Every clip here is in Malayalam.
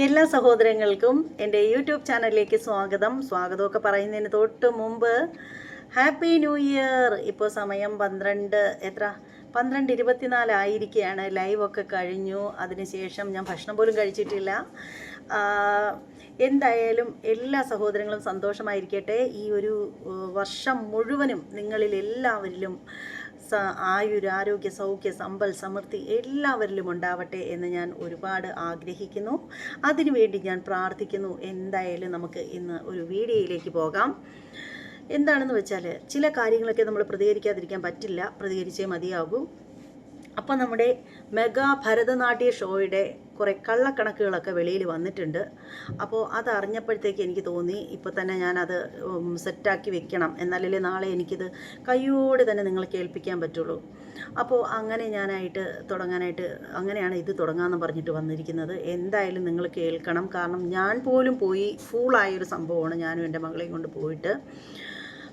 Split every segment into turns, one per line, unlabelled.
എല്ലാ സഹോദരങ്ങൾക്കും എന്റെ യൂട്യൂബ് ചാനലിലേക്ക് സ്വാഗതം. സ്വാഗതമൊക്കെ പറയുന്നതിന് തൊട്ട് മുമ്പ് ഹാപ്പി ന്യൂ ഇയർ. ഇപ്പോൾ സമയം പന്ത്രണ്ട് എത്ര? പന്ത്രണ്ട് ഇരുപത്തിനാലായിരിക്കുകയാണ് ലൈവൊക്കെ കഴിഞ്ഞു. അതിനുശേഷം ഞാൻ ഭക്ഷണം പോലും കഴിച്ചിട്ടില്ല. എന്തായാലും എല്ലാ സഹോദരങ്ങളും സന്തോഷമായിരിക്കട്ടെ. ഈ ഒരു വർഷം മുഴുവനും നിങ്ങളിൽ എല്ലാവരിലും സ ആയുര ആരോഗ്യ സൗഖ്യ സമ്പൽ സമൃദ്ധി എല്ലാവരിലും ഉണ്ടാവട്ടെ എന്ന് ഞാൻ ഒരുപാട് ആഗ്രഹിക്കുന്നു. അതിനുവേണ്ടി ഞാൻ പ്രാർത്ഥിക്കുന്നു. എന്തായാലും നമുക്ക് ഇന്ന് ഒരു വീഡിയോയിലേക്ക് പോകാം. എന്താണെന്ന് വെച്ചാൽ ചില കാര്യങ്ങളൊക്കെ നമ്മൾ പ്രതികരിക്കാതിരിക്കാൻ പറ്റില്ല. പ്രതികരിച്ചേ മതിയാകൂ. അപ്പോൾ നമ്മുടെ മെഗാ ഭരതനാട്യ ഷോയുടെ കുറേ കള്ളക്കണക്കുകളൊക്കെ വെളിയിൽ വന്നിട്ടുണ്ട്. അപ്പോൾ അതറിഞ്ഞപ്പോഴത്തേക്ക് എനിക്ക് തോന്നി ഇപ്പോൾ തന്നെ ഞാനത് സെറ്റാക്കി വെക്കണം. എന്നാലല്ലേ നാളെ എനിക്കിത് കയ്യോടെ തന്നെ നിങ്ങൾ കേൾപ്പിക്കാൻ പറ്റുള്ളൂ. അപ്പോൾ അങ്ങനെ ഞാനായിട്ട് തുടങ്ങാനായിട്ട് അങ്ങനെയാണ് ഇത് തുടങ്ങാമെന്ന് പറഞ്ഞിട്ട് വന്നിരിക്കുന്നത്. എന്തായാലും നിങ്ങൾ കേൾക്കണം. കാരണം ഞാൻ പോലും പോയി ഫൂളായൊരു സംഭവമാണ് ഞാനും എന്റെ മകളെയും കൊണ്ട് പോയിട്ട്.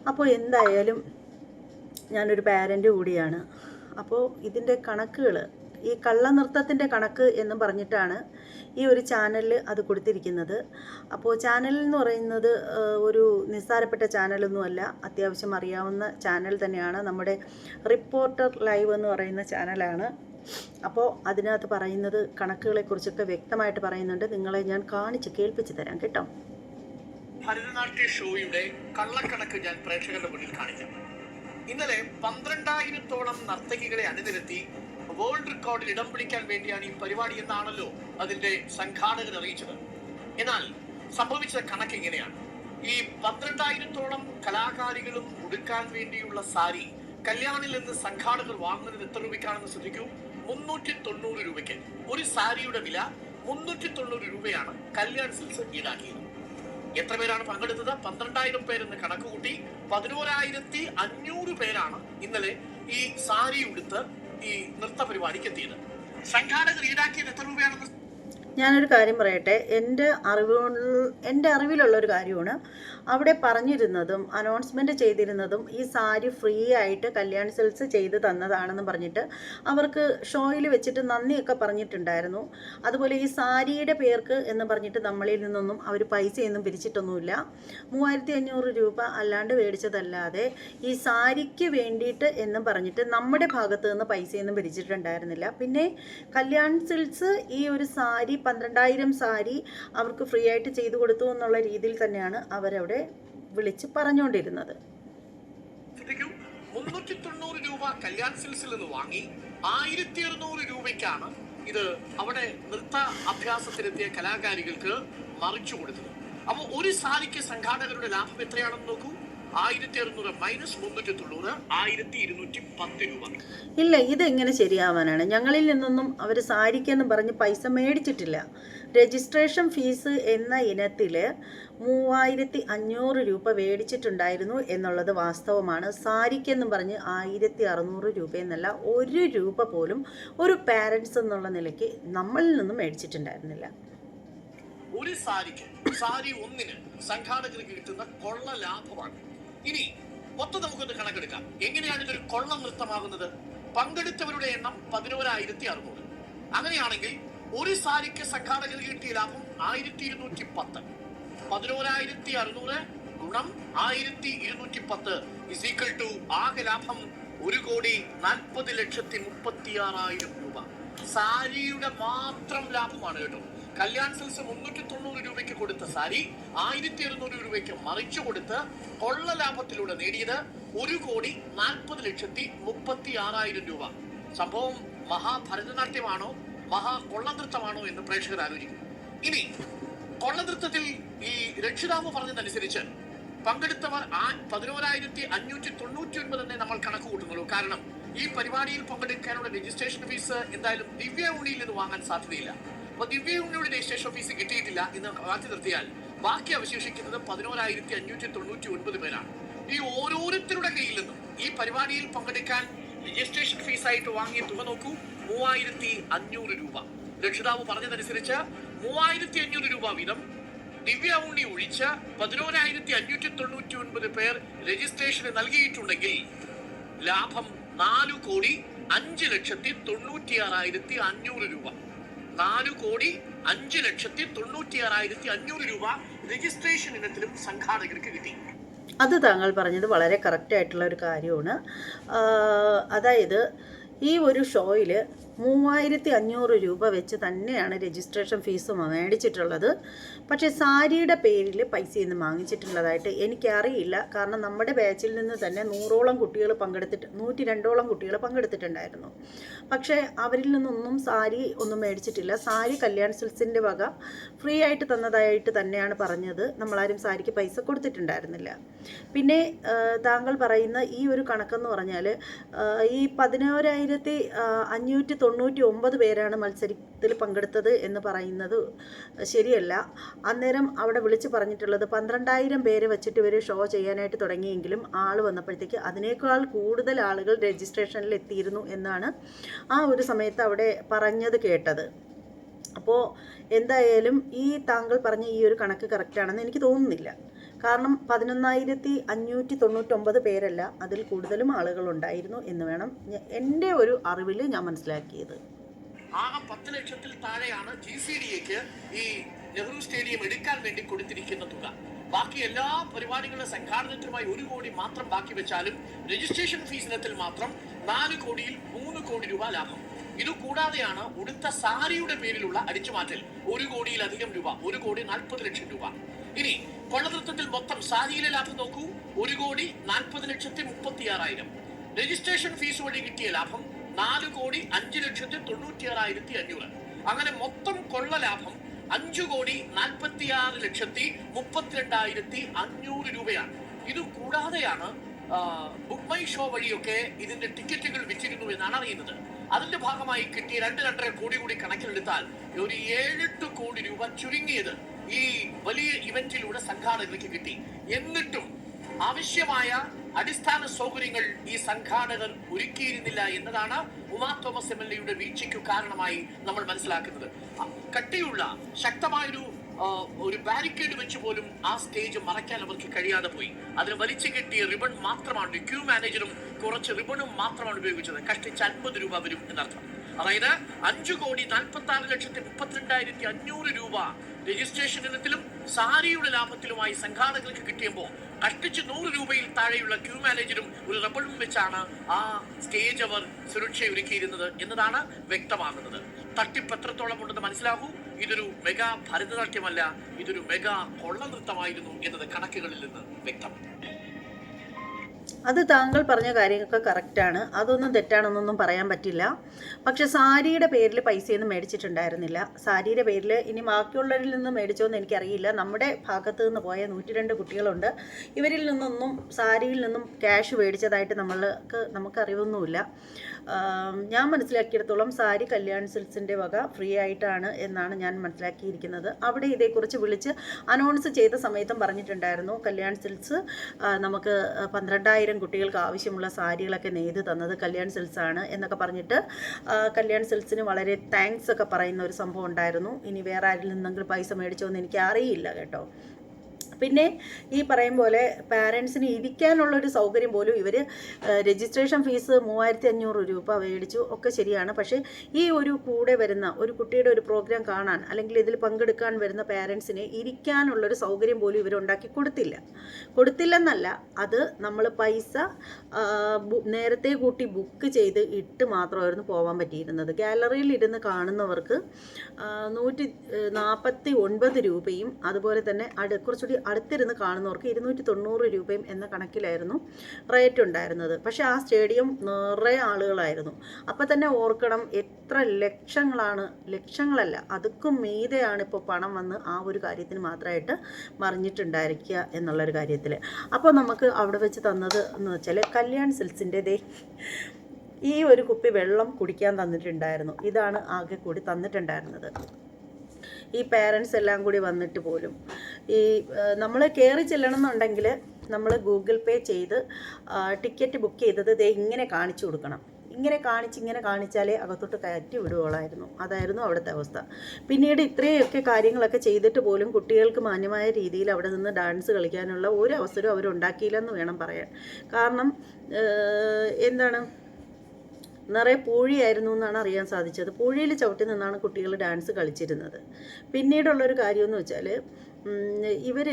അപ്പോൾ എന്തായാലും ഞാനൊരു പാരന്റ് കൂടിയാണ്. അപ്പോൾ ഇതിന്റെ കണക്കുകൾ ഈ കള്ളനൃത്തത്തിന്റെ കണക്ക് എന്ന് പറഞ്ഞിട്ടാണ് ഈ ഒരു ചാനലിൽ അത് കൊടുത്തിരിക്കുന്നത്. അപ്പോൾ ചാനൽ എന്ന് പറയുന്നത് ഒരു നിസ്സാരപ്പെട്ട ചാനലൊന്നുമല്ല അത്യാവശ്യം അറിയാവുന്ന ചാനൽ തന്നെയാണ്. നമ്മുടെ റിപ്പോർട്ടർ ലൈവ് എന്ന് പറയുന്ന ചാനലാണ്. അപ്പോൾ അതിനകത്ത് പറയുന്നത് കണക്കുകളെക്കുറിച്ചൊക്കെ വ്യക്തമായിട്ട് പറയുന്നുണ്ട്. നിങ്ങളെ ഞാൻ കാണിച്ച് കേൾപ്പിച്ച് തരാം കേട്ടോ.
ഭരതനാട്യ ഷോയുടെ കള്ളക്കണക്ക് ഞാൻ പ്രേക്ഷകരുടെ മുന്നിൽ കാണിക്കാം. ഇന്നലെ പന്ത്രണ്ടായിരത്തോളം നർത്തകികളെ അണിനിരത്തി വേൾഡ് റെക്കോർഡിൽ ഇടം പിടിക്കാൻ വേണ്ടിയാണ് ഈ പരിപാടി എന്നാണല്ലോ അതിന്റെ സംഘാടകർ അറിയിച്ചത്. എന്നാൽ സംഭവിച്ച കണക്ക് എങ്ങനെയാണ് ഈ പന്ത്രണ്ടായിരത്തോളം കലാകാരികളും ഉടുക്കാൻ വേണ്ടിയുള്ള സാരി കല്യാണിൽ നിന്ന് സംഘാടകർ വാങ്ങുന്നത് എത്ര രൂപയ്ക്കാണെന്ന് ശ്രദ്ധിക്കൂ. മുന്നൂറ്റി തൊണ്ണൂറ് രൂപയ്ക്ക്. ഒരു സാരിയുടെ വില മുന്നൂറ്റി തൊണ്ണൂറ് രൂപയാണ് കല്യാൺ സിൽസ് ഈടാക്കിയത്. എത്ര പേരാണ് പങ്കെടുത്തത്? പന്ത്രണ്ടായിരം പേരെന്ന് കണക്ക് കൂട്ടി പതിനോരായിരത്തി അഞ്ഞൂറ് പേരാണ് ഇന്നലെ ഈ സാരി ഉടുത്ത് ഈ നൃത്ത പരിപാടിക്ക് എത്തിയത് സംഘാടകർ ഈടാക്കിയത് എത്ര രൂപയാണെന്ന്
ഞാനൊരു കാര്യം പറയട്ടെ. എന്റെ അറിവ് എന്റെ അറിവിലുള്ള ഒരു കാര്യമാണ്. അവിടെ പറഞ്ഞിരുന്നതും അനൗൺസ്മെന്റ് ചെയ്തിരുന്നതും ഈ സാരി ഫ്രീ ആയിട്ട് കല്യാൺ സെൽസ് ചെയ്ത് തന്നതാണെന്ന് പറഞ്ഞിട്ട് അവർക്ക് ഷോയിൽ വെച്ചിട്ട് നന്ദിയൊക്കെ പറഞ്ഞിട്ടുണ്ടായിരുന്നു. അതുപോലെ ഈ സാരിയുടെ പേർക്ക് എന്ന് പറഞ്ഞിട്ട് നമ്മളിൽ നിന്നൊന്നും അവർ പൈസയൊന്നും പിരിച്ചിട്ടൊന്നുമില്ല. മൂവായിരത്തി അഞ്ഞൂറ് രൂപ അല്ലാണ്ട് മേടിച്ചതല്ലാതെ ഈ സാരിക്ക് വേണ്ടിയിട്ട് എന്ന് പറഞ്ഞിട്ട് നമ്മുടെ ഭാഗത്ത് നിന്ന് പൈസയൊന്നും പിരിച്ചിട്ടുണ്ടായിരുന്നില്ല. പിന്നെ കല്യാൺ സിൽസ് ഈ ഒരു സാരി പന്ത്രണ്ടായിരം സാരി അവർക്ക് ഫ്രീ ആയിട്ട് ചെയ്തു കൊടുത്തു എന്നുള്ള രീതിയിൽ തന്നെയാണ് അവരവിടെ വിളിച്ച് പറഞ്ഞുകൊണ്ടിരുന്നത്.
മുന്നൂറ്റി തൊണ്ണൂറ് രൂപ കല്യാൺ സിൽസിൽ നിന്ന് വാങ്ങി ആയിരത്തി അറുന്നൂറ് രൂപയ്ക്കാണ് ഇത് അവിടെ നൃത്ത അഭ്യാസത്തിനെത്തിയ കലാകാരികൾക്ക് മറിച്ചു കൊടുത്തത്. അപ്പോൾ ഒരു സാരിക്ക് സംഘാടകരുടെ ലാഭം എത്രയാണെന്ന് നോക്കൂ. ആയിരത്തി അറുന്നൂറ് മൈനസ് മുന്നൂറ്റി തൊണ്ണൂറ് ആയിരത്തി ഇരുന്നൂറ്റി പത്ത് രൂപ.
ഇല്ല ഇതെങ്ങനെ ശരിയാവാനാണ്? ഞങ്ങളിൽ നിന്നൊന്നും അവർ സാരിക്കെന്ന് പറഞ്ഞ് പൈസ മേടിച്ചിട്ടില്ല. രജിസ്ട്രേഷൻ ഫീസ് എന്ന ഇനത്തിൽ മൂവായിരത്തി അഞ്ഞൂറ് രൂപ മേടിച്ചിട്ടുണ്ടായിരുന്നു എന്നുള്ളത് വാസ്തവമാണ്. സാരിക്കെന്നും പറഞ്ഞ് ആയിരത്തി അറുന്നൂറ് രൂപ എന്നല്ല ഒരു രൂപ പോലും ഒരു പാരൻസ് എന്നുള്ള നിലയ്ക്ക് നമ്മളിൽ നിന്നും മേടിച്ചിട്ടുണ്ടായിരുന്നില്ല.
ഒരു സാരിക്ക് സാരി ഒന്നിന് സംഘാടകർക്ക് കിട്ടുന്ന കൊള്ള ലാഭമാണ്. ഇനി ഒത്തു നമുക്കൊന്ന് കണക്കെടുക്കാം. എങ്ങനെയാണ് ഇതൊരു കൊള്ള നൃത്തമാകുന്നത്? പങ്കെടുത്തവരുടെ എണ്ണം പതിനോരായിരത്തി അറുന്നൂറ് അങ്ങനെയാണെങ്കിൽ ഒരു സാരിക്ക് സംഘാടകർ കിട്ടിയ ലാഭം ആയിരത്തി ഇരുന്നൂറ്റി പത്ത് പതിനോരായിരത്തി അറുന്നൂറ് ഗുണം ആയിരത്തി ഇരുന്നൂറ്റി പത്ത് ഇസീക്വൽ ടു ആകെ ലാഭം ഒരു കോടി നാൽപ്പത് ലക്ഷത്തി മുപ്പത്തി ആറായിരം രൂപ. സാരിയുടെ മാത്രം ലാഭമാണ് കേട്ടോ. കല്യാൺ സിൽസ് മുന്നൂറ്റി തൊണ്ണൂറ് രൂപയ്ക്ക് കൊടുത്ത സാരി ആയിരത്തി ഇരുന്നൂറ് രൂപയ്ക്ക് മറിച്ചു കൊടുത്ത് കൊള്ള ലാഭത്തിലൂടെ നേടിയത് ഒരു കോടി നാൽപ്പത് ലക്ഷത്തി മുപ്പത്തി ആറായിരം രൂപ. സംഭവം മഹാഭരതനാട്യമാണോ മഹാ കൊള്ളനൃത്തമാണോ എന്ന് പ്രേക്ഷകർ ആലോചിക്കും ഇനി കൊള്ളനൃത്തത്തിൽ ഈ രക്ഷിതാവ് പറഞ്ഞതനുസരിച്ച് പങ്കെടുത്തവർ ആ പതിനോരായിരത്തി അഞ്ഞൂറ്റി തൊണ്ണൂറ്റി ഒൻപത് തന്നെ നമ്മൾ കണക്ക് കൂട്ടുന്നുള്ളൂ കാരണം ഈ പരിപാടിയിൽ പങ്കെടുക്കാനുള്ള രജിസ്ട്രേഷൻ ഫീസ് എന്തായാലും ദിവ്യ ഉണിയിൽ നിന്ന് വാങ്ങാൻ സാധ്യതയില്ല. അപ്പൊ ദിവ്യ ഉണ്ണിയുടെ രജിസ്ട്രേഷൻ ഓഫീസ് കിട്ടിയിട്ടില്ല എന്ന് മാറ്റി നിർത്തിയാൽ ബാക്കി അവശേഷിക്കുന്നത് പതിനോരായിരത്തി അഞ്ഞൂറ്റി തൊണ്ണൂറ്റി ഒൻപത് പേരാണ്. ഈ ഓരോരുത്തരുടെ കയ്യിൽ നിന്നും ഈ പരിപാടിയിൽ പങ്കെടുക്കാൻ രജിസ്ട്രേഷൻ ഫീസായിട്ട് വാങ്ങിയ തുക നോക്കൂ മൂവായിരത്തി അഞ്ഞൂറ് രൂപ. രക്ഷിതാവ് പറഞ്ഞതനുസരിച്ച് മൂവായിരത്തി അഞ്ഞൂറ് രൂപ വീതം ദിവ്യ ഉണ്ണി ഒഴിച്ച് പതിനോരായിരത്തി അഞ്ഞൂറ്റി തൊണ്ണൂറ്റി ഒൻപത് പേർ രജിസ്ട്രേഷന് നൽകിയിട്ടുണ്ടെങ്കിൽ ലാഭം നാലു കോടി അഞ്ച് ലക്ഷത്തി തൊണ്ണൂറ്റി ആറായിരത്തി അഞ്ഞൂറ് രൂപ. നാല് കോടി അഞ്ച് ലക്ഷത്തി തൊണ്ണൂറ്റിയാറായിരത്തി അഞ്ഞൂറ് രൂപ രജിസ്ട്രേഷൻ ഇനത്തിലും സംഘാടകർക്ക് കിട്ടി.
അത് താങ്കൾ പറഞ്ഞത് വളരെ കറക്റ്റ് ആയിട്ടുള്ള ഒരു കാര്യമാണ്. അതായത് ഈ ഒരു ഷോയിൽ മൂവായിരത്തി അഞ്ഞൂറ് രൂപ വെച്ച് തന്നെയാണ് രജിസ്ട്രേഷൻ ഫീസും മേടിച്ചിട്ടുള്ളത്. പക്ഷേ സാരിയുടെ പേരിൽ പൈസ ഇന്ന് വാങ്ങിച്ചിട്ടുള്ളതായിട്ട് എനിക്കറിയില്ല. കാരണം നമ്മുടെ ബാച്ചിൽ നിന്ന് തന്നെ നൂറോളം കുട്ടികൾ പങ്കെടുത്തിട്ട് നൂറ്റി രണ്ടോളം കുട്ടികൾ പങ്കെടുത്തിട്ടുണ്ടായിരുന്നു. പക്ഷേ അവരിൽ നിന്നൊന്നും സാരി ഒന്നും മേടിച്ചിട്ടില്ല. സാരി കല്യാൺ സിൽസിന്റെ വക ഫ്രീ ആയിട്ട് തന്നതായിട്ട് തന്നെയാണ് പറഞ്ഞത്. നമ്മളാരും സാരിക്ക് പൈസ കൊടുത്തിട്ടുണ്ടായിരുന്നില്ല. പിന്നെ താങ്കൾ പറയുന്ന ഈ ഒരു കണക്കെന്ന് പറഞ്ഞാൽ ഈ പതിനോരായിരത്തി അഞ്ഞൂറ്റി തൊണ്ണൂറ്റി ഒമ്പത് പേരാണ് മത്സരത്തിൽ പങ്കെടുത്തത് എന്ന് പറയുന്നത് ശരിയല്ല. അന്നേരം അവിടെ വിളിച്ച് പറഞ്ഞിട്ടുള്ളത് പന്ത്രണ്ടായിരം പേരെ വെച്ചിട്ട് ഇവർ ഷോ ചെയ്യാനായിട്ട് തുടങ്ങിയെങ്കിലും ആൾ വന്നപ്പോഴത്തേക്ക് അതിനേക്കാൾ കൂടുതൽ ആളുകൾ രജിസ്ട്രേഷനിൽ എത്തിയിരുന്നു എന്നാണ് ആ ഒരു സമയത്ത് അവിടെ പറഞ്ഞത് കേട്ടത്. അപ്പോൾ എന്തായാലും ഈ താങ്കൾ പറഞ്ഞ ഈ ഒരു കണക്ക് കറക്റ്റാണെന്ന് എനിക്ക് തോന്നുന്നില്ല. കാരണം പതിനൊന്നായിരത്തി അഞ്ഞൂറ്റി തൊണ്ണൂറ്റൊമ്പത് പേരല്ല അതിൽ കൂടുതലും ആളുകൾ ഉണ്ടായിരുന്നു എന്ന് വേണം എന്റെ ഒരു അറിവിൽ ഞാൻ മനസ്സിലാക്കിയത്.
ആകെ പത്ത് ലക്ഷത്തിൽ താഴെയാണ് ജി സി ഡിക്ക് ഈ നെഹ്റു സ്റ്റേഡിയം എടുക്കാൻ വേണ്ടി കൊടുത്തിരിക്കുന്ന തുക. ബാക്കി എല്ലാ പരിപാടികളുടെ സംഘാടനത്തിനുമായി ഒരു കോടി മാത്രം ബാക്കി വെച്ചാലും രജിസ്ട്രേഷൻ ഫീസ് ഇനത്തിൽ മാത്രം നാല് കോടിയിൽ മൂന്ന് കോടി രൂപ ലാഭം. ഇത് കൂടാതെയാണ് ഉടുത്ത സാരിയുടെ പേരിലുള്ള അടിച്ചുമാറ്റൽ ഒരു കോടിയിലധികം രൂപ ഒരു കോടി നാൽപ്പത് ലക്ഷം രൂപ. ഇനി കൊള്ളനൃത്തത്തിൽ മൊത്തം സാരിയിലെ ലാഭം നോക്കൂ. ഒരു കോടി നാൽപ്പത് ലക്ഷത്തി മുപ്പത്തി ആറായിരം രജിസ്ട്രേഷൻ ഫീസ് വഴി കിട്ടിയ ലാഭം നാല് കോടി അഞ്ച് ലക്ഷത്തി തൊണ്ണൂറ്റി ആറായിരത്തി അഞ്ഞൂറ്. അങ്ങനെ മൊത്തം കൊള്ള ലാഭം അഞ്ചു കോടി നാൽപ്പത്തിയാറ് ലക്ഷത്തി മുപ്പത്തിരണ്ടായിരത്തി അഞ്ഞൂറ് രൂപയാണ്. ഇത് കൂടാതെയാണ് ബുക്ക് മൈ ഷോ വഴിയൊക്കെ ഇതിന്റെ ടിക്കറ്റുകൾ വിറ്റിരുന്നു എന്നാണ് അറിയുന്നത്. അതിന്റെ ഭാഗമായി കിട്ടിയ രണ്ട് രണ്ടര കോടി കൂടി കണക്കിലെടുത്താൽ ഒരു ഏഴെട്ട് കോടി രൂപ ചുരുങ്ങിയത്. ഈ വലിയ ഇവന്റിലൂടെ സംഘാടകർക്ക് കിട്ടി. എന്നിട്ടും ആവശ്യമായ അടിസ്ഥാന സൗകര്യങ്ങൾ ഈ സംഘാടകർ ഒരുക്കിയിരുന്നില്ല എന്നതാണ് ഉമാ തോമസ് എം എൽ എയുടെ വീഴ്ചയ്ക്കു കാരണമായി നമ്മൾ മനസ്സിലാക്കുന്നത്. കട്ടിയുള്ള ശക്തമായൊരു ഒരു ബാരിക്കേഡ് വെച്ച് പോലും ആ സ്റ്റേജ് മറയ്ക്കാൻ അവർക്ക് കഴിയാതെ പോയി. അതിന് വലിച്ചു കെട്ടിയ റിബൺ മാത്രമാണ് ക്യൂ മാനേജറും കുറച്ച് റിബണും മാത്രമാണ് ഉപയോഗിച്ചത്. കഷ്ടിച്ച് അൻപത് രൂപ വരും എന്നർത്ഥം. അതായത് അഞ്ചു കോടി നാൽപ്പത്തി ആറ് ലക്ഷത്തി മുപ്പത്തിരണ്ടായിരത്തി അഞ്ഞൂറ് രൂപ രജിസ്ട്രേഷൻ ഇനത്തിലും സാരിയുടെ ലാഭത്തിലുമായി സംഘാടകർക്ക് കിട്ടിയപ്പോൾ കഷ്ടിച്ച് നൂറ് രൂപയിൽ താഴെയുള്ള ക്യൂ മാനേജരും ഒരു റബ്ബറും വെച്ചാണ് ആ സ്റ്റേജ് അവർ സുരക്ഷയൊരുക്കിയിരുന്നത് എന്നതാണ് വ്യക്തമാകുന്നത്. തട്ടിപ്പ് എത്രത്തോളം ഉണ്ടെന്ന് മനസ്സിലാകൂ ഇതൊരു മെഗാ ഭരതനാട്യമല്ല ഇതൊരു മെഗാ കൊള്ളനൃത്തമായിരുന്നു എന്നത് കണക്കുകളിൽ നിന്ന് വ്യക്തം
അത് താങ്കൾ പറഞ്ഞ കാര്യങ്ങളൊക്കെ കറക്റ്റാണ് അതൊന്നും തെറ്റാണെന്നൊന്നും പറയാൻ പറ്റില്ല. പക്ഷെ സാരിയുടെ പേരിൽ പൈസയൊന്നും മേടിച്ചിട്ടുണ്ടായിരുന്നില്ല. സാരിയുടെ പേരിൽ ഇനി ബാക്കിയുള്ളവരിൽ നിന്ന് മേടിച്ചോ എന്ന് എനിക്കറിയില്ല. നമ്മുടെ ഭാഗത്ത് നിന്ന് പോയ നൂറ്റി രണ്ട് കുട്ടികളുണ്ട്. ഇവരിൽ നിന്നൊന്നും സാരിയിൽ നിന്നും ക്യാഷ് മേടിച്ചതായിട്ട് നമ്മൾക്ക് നമുക്കറിവൊന്നുമില്ല. ഞാൻ മനസ്സിലാക്കിയിടത്തോളം സാരി കല്യാൺ സിൽസിന്റെ വക ഫ്രീ ആയിട്ടാണ് എന്നാണ് ഞാൻ മനസ്സിലാക്കിയിരിക്കുന്നത്. അവിടെ ഇതേക്കുറിച്ച് വിളിച്ച് അനൗൺസ് ചെയ്ത സമയത്തും പറഞ്ഞിട്ടുണ്ടായിരുന്നു കല്യാൺ സിൽസ് നമുക്ക് പന്ത്രണ്ടായിരം കുട്ടികൾക്ക് ആവശ്യമുള്ള സാരികളൊക്കെ നെയ്ത് തന്നത് കല്യാൺ സിൽസാണ് എന്നൊക്കെ പറഞ്ഞിട്ട് കല്യാൺ സിൽസിന് വളരെ താങ്ക്സ് ഒക്കെ പറയുന്ന ഒരു സംഭവം ഉണ്ടായിരുന്നു. ഇനി വേറെ ആരിൽ നിന്നെങ്കിലും പൈസ മേടിച്ചോ എന്ന് എനിക്ക് അറിയില്ല കേട്ടോ. പിന്നെ ഈ പറയും പോലെ പാരൻസിന് ഇരിക്കാനുള്ളൊരു സൗകര്യം പോലും ഇവർ രജിസ്ട്രേഷൻ ഫീസ് മൂവായിരത്തി അഞ്ഞൂറ് രൂപ മേടിച്ചു. ഒക്കെ ശരിയാണ്. പക്ഷേ ഈ ഒരു കൂടെ വരുന്ന ഒരു കുട്ടിയുടെ ഒരു പ്രോഗ്രാം കാണാൻ അല്ലെങ്കിൽ ഇതിൽ പങ്കെടുക്കാൻ വരുന്ന പാരൻസിന് ഇരിക്കാനുള്ളൊരു സൗകര്യം പോലും ഇവരുണ്ടാക്കി കൊടുത്തില്ല. കൊടുത്തില്ലെന്നല്ല അത് നമ്മൾ പൈസ നേരത്തെ കൂട്ടി ബുക്ക് ചെയ്ത് ഇട്ട് മാത്രമായിരുന്നു പോകാൻ പറ്റിയിരുന്നത്. ഗാലറിയിൽ ഇരുന്ന് കാണുന്നവർക്ക് നൂറ്റി നാൽപ്പത്തി ഒൻപത് രൂപയും അതുപോലെ തന്നെ അടു കുറച്ചുകൂടി അടുത്തിരുന്ന് കാണുന്നവർക്ക് ഇരുന്നൂറ്റി തൊണ്ണൂറ് രൂപയും എന്ന കണക്കിലായിരുന്നു റേറ്റ് ഉണ്ടായിരുന്നത്. പക്ഷേ ആ സ്റ്റേഡിയം നിറയെ ആളുകളായിരുന്നു. അപ്പം തന്നെ ഓർക്കണം എത്ര ലക്ഷങ്ങളാണ് ലക്ഷങ്ങളല്ല അതുക്കും മീതെയാണ് ഇപ്പോൾ പണം വന്ന് ആ ഒരു കാര്യത്തിന് മാത്രമായിട്ട് മറിഞ്ഞിട്ടുണ്ടായിരിക്കുക എന്നുള്ളൊരു കാര്യത്തിൽ അപ്പോൾ നമുക്ക് അവിടെ വെച്ച് തന്നത് എന്ന് വെച്ചാൽ കല്യാൺ സിൽസിന്റെ ദേ ഈ ഒരു കുപ്പി വെള്ളം കുടിക്കാൻ തന്നിട്ടുണ്ടായിരുന്നു. ഇതാണ് ആകെ കൂടി തന്നിട്ടുണ്ടായിരുന്നത്. ഈ പേരൻസ് എല്ലാം കൂടി വന്നിട്ട് പോലും. ഈ നമ്മൾ കയറി ചെല്ലണമെന്നുണ്ടെങ്കിൽ നമ്മൾ ഗൂഗിൾ പേ ചെയ്ത് ടിക്കറ്റ് ബുക്ക് ചെയ്തത് ദേ ഇങ്ങനെ കാണിച്ചു കൊടുക്കണം. ഇങ്ങനെ കാണിച്ച് ഇങ്ങനെ കാണിച്ചാലേ അകത്തോട്ട് കയറ്റി വിടുകയുള്ളായിരുന്നു അതായിരുന്നു അവിടുത്തെ അവസ്ഥ. പിന്നീട് ഇത്രയൊക്കെ കാര്യങ്ങളൊക്കെ ചെയ്തിട്ട് പോലും കുട്ടികൾക്ക് മാന്യമായ രീതിയിൽ അവിടെ നിന്ന് ഡാൻസ് കളിക്കാനുള്ള ഒരു അവസരവും അവരുണ്ടാക്കിയില്ലെന്ന് വേണം പറയാൻ. കാരണം എന്താണ്? നിറയെ പൂഴിയായിരുന്നു എന്നാണ് അറിയാൻ സാധിച്ചത്. പൂഴിയിൽ ചവിട്ടി നിന്നാണ് കുട്ടികൾ ഡാൻസ് കളിച്ചിരുന്നത്. പിന്നീടുള്ളൊരു കാര്യമെന്ന് വെച്ചാൽ ഇവർ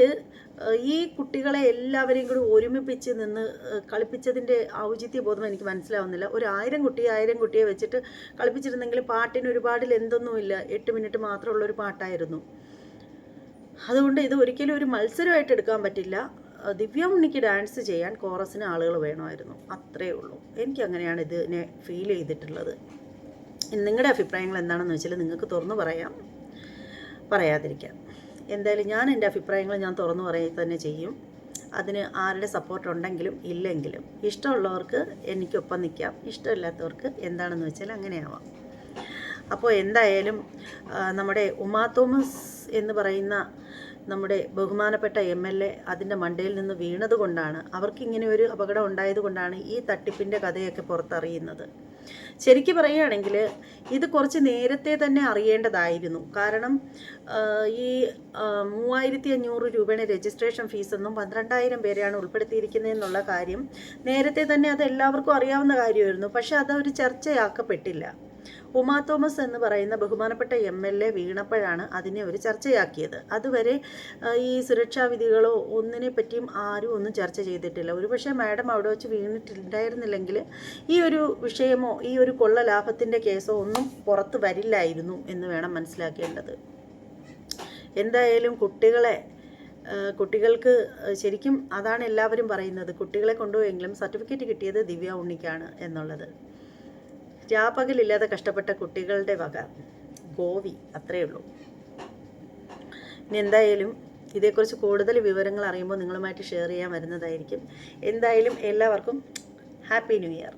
ഈ കുട്ടികളെ എല്ലാവരെയും കൂടി ഒരുമിപ്പിച്ച് നിന്ന് കളിപ്പിച്ചതിന്റെ ഔചിത്യ ബോധം എനിക്ക് മനസ്സിലാവുന്നില്ല. ഒരു ആയിരം കുട്ടി ആയിരം കുട്ടിയെ വെച്ചിട്ട് കളിപ്പിച്ചിരുന്നെങ്കിൽ പാട്ടിന് ഒരുപാടിൽ എന്തൊന്നുമില്ല എട്ട് മിനിറ്റ് മാത്രമുള്ളൊരു പാട്ടായിരുന്നു. അതുകൊണ്ട് ഇത് ഒരിക്കലും ഒരു മത്സരമായിട്ട് എടുക്കാൻ പറ്റില്ല. ദിവ്യ ഉണ്ണിക്ക് ഡാൻസ് ചെയ്യാൻ കോറസിന് ആളുകൾ വേണമായിരുന്നു. അത്രേ ഉള്ളൂ. എനിക്ക് അങ്ങനെയാണ് ഇതിനെ ഫീൽ ചെയ്തിട്ടുള്ളത്. നിങ്ങളുടെ അഭിപ്രായങ്ങൾ എന്താണെന്ന് വെച്ചാൽ നിങ്ങൾക്ക് തുറന്നു പറയാം. പറയാതിരിക്കാം. എന്തായാലും ഞാൻ എന്റെ അഭിപ്രായങ്ങൾ ഞാൻ തുറന്നു പറയുക തന്നെ ചെയ്യും. അതിന് ആരുടെ സപ്പോർട്ട് ഉണ്ടെങ്കിലും ഇല്ലെങ്കിലും ഇഷ്ടമുള്ളവർക്ക് എനിക്കൊപ്പം നിൽക്കാം. ഇഷ്ടമില്ലാത്തവർക്ക് എന്താണെന്ന് വെച്ചാൽ അങ്ങനെയാവാം. അപ്പോൾ എന്തായാലും നമ്മുടെ ഉമാ തോമസ് എന്ന് പറയുന്ന നമ്മുടെ ബഹുമാനപ്പെട്ട എം എൽ എ അതിന്റെ മണ്ടയിൽ നിന്ന് വീണതുകൊണ്ടാണ് അവർക്കിങ്ങനെ ഒരു അപകടം ഉണ്ടായതുകൊണ്ടാണ് ഈ തട്ടിപ്പിന്റെ കഥയൊക്കെ പുറത്തറിയുന്നത്. ശരിക്കും പറയുകയാണെങ്കിൽ ഇത് കുറച്ച് നേരത്തെ തന്നെ അറിയേണ്ടതായിരുന്നു. കാരണം ഈ മൂവായിരത്തി അഞ്ഞൂറ് രൂപയുടെ രജിസ്ട്രേഷൻ ഫീസെന്നും പന്ത്രണ്ടായിരം പേരെയാണ് ഉൾപ്പെടുത്തിയിരിക്കുന്നതെന്നുള്ള കാര്യം നേരത്തെ തന്നെ അത് എല്ലാവർക്കും അറിയാവുന്ന കാര്യമായിരുന്നു. പക്ഷെ അതൊരു ചർച്ചയാക്കപ്പെട്ടില്ല. ഉമാ തോമസ് എന്ന് പറയുന്ന ബഹുമാനപ്പെട്ട എം എൽ എ വീണപ്പോഴാണ് അതിനെ ഒരു ചർച്ചയാക്കിയത്. അതുവരെ ഈ സുരക്ഷാ വിധികളോ ഒന്നിനെ പറ്റിയും ആരും ഒന്നും ചർച്ച ചെയ്തിട്ടില്ല. ഒരുപക്ഷെ മാഡം അവിടെ വെച്ച് വീണിട്ടുണ്ടായിരുന്നില്ലെങ്കിൽ ഈ ഒരു വിഷയമോ ഈ ഒരു കൊള്ള ലാഭത്തിന്റെ കേസോ ഒന്നും പുറത്ത് വരില്ലായിരുന്നു എന്ന് വേണം മനസ്സിലാക്കേണ്ടത്. എന്തായാലും കുട്ടികളെ കുട്ടികൾക്ക് ശരിക്കും അതാണ് എല്ലാവരും പറയുന്നത്. കുട്ടികളെ കൊണ്ടുപോയെങ്കിലും സർട്ടിഫിക്കറ്റ് കിട്ടിയത് ദിവ്യ ഉണ്ണിക്കാണ് എന്നുള്ളത്. രാപ്പകലില്ലാതെ കഷ്ടപ്പെട്ട കുട്ടികളുടെ വക. ഗോവി അത്രയേ ഉള്ളൂ. ഇനി എന്തായാലും ഇതേക്കുറിച്ച് കൂടുതൽ വിവരങ്ങൾ അറിയുമ്പോൾ നിങ്ങളുമായിട്ട് ഷെയർ ചെയ്യാൻ വരുന്നതായിരിക്കും. എന്തായാലും എല്ലാവർക്കും ഹാപ്പി ന്യൂ ഇയർ